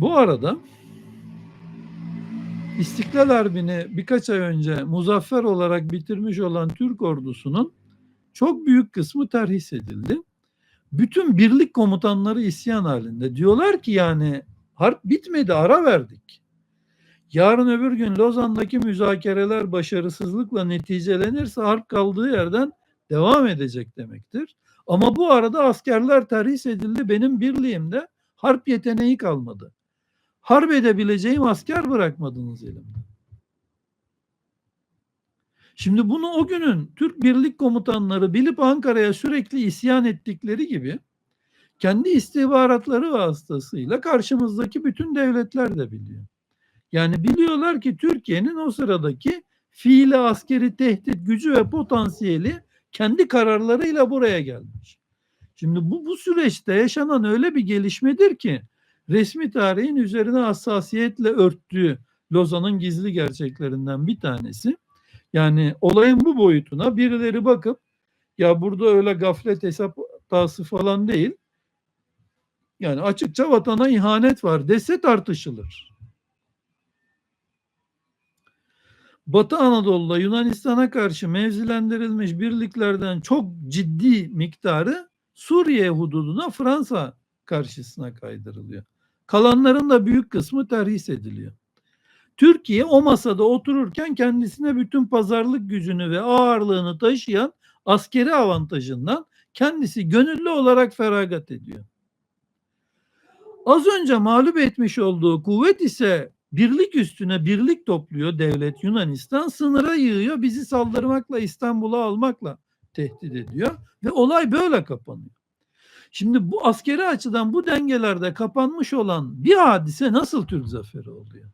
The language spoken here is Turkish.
Bu arada İstiklal Harbi'ni birkaç ay önce muzaffer olarak bitirmiş olan Türk ordusunun çok büyük kısmı terhis edildi. Bütün birlik komutanları isyan halinde. Diyorlar ki yani harp bitmedi ara verdik. Yarın öbür gün Lozan'daki müzakereler başarısızlıkla neticelenirse harp kaldığı yerden devam edecek demektir. Ama bu arada askerler terhis edildi. Benim birliğimde harp yeteneği kalmadı. Harp edebileceğim asker bırakmadınız elimde. Şimdi bunu o günün Türk birlik komutanları bilip Ankara'ya sürekli isyan ettikleri gibi kendi istihbaratları vasıtasıyla karşımızdaki bütün devletler de biliyor. Yani biliyorlar ki Türkiye'nin o sıradaki fiili askeri tehdit gücü ve potansiyeli kendi kararlarıyla buraya gelmiş. Şimdi bu, bu süreçte yaşanan öyle bir gelişmedir ki resmi tarihin üzerine hassasiyetle örttüğü Lozan'ın gizli gerçeklerinden bir tanesi. Yani olayın bu boyutuna birileri bakıp ya burada öyle gaflet hesap hatası falan değil. Yani açıkça vatana ihanet var dese tartışılır. Batı Anadolu'da Yunanistan'a karşı mevzilendirilmiş birliklerden çok ciddi miktarı Suriye hududuna Fransa karşısına kaydırılıyor. Kalanların da büyük kısmı terhis ediliyor. Türkiye o masada otururken kendisine bütün pazarlık gücünü ve ağırlığını taşıyan askeri avantajından kendisi gönüllü olarak feragat ediyor. Az önce mağlup etmiş olduğu kuvvet ise birlik üstüne birlik topluyor devlet Yunanistan sınıra yığıyor bizi saldırmakla İstanbul'a almakla tehdit ediyor ve olay böyle kapanıyor. Şimdi bu askeri açıdan bu dengelerde kapanmış olan bir hadise nasıl Türk zaferi oluyor?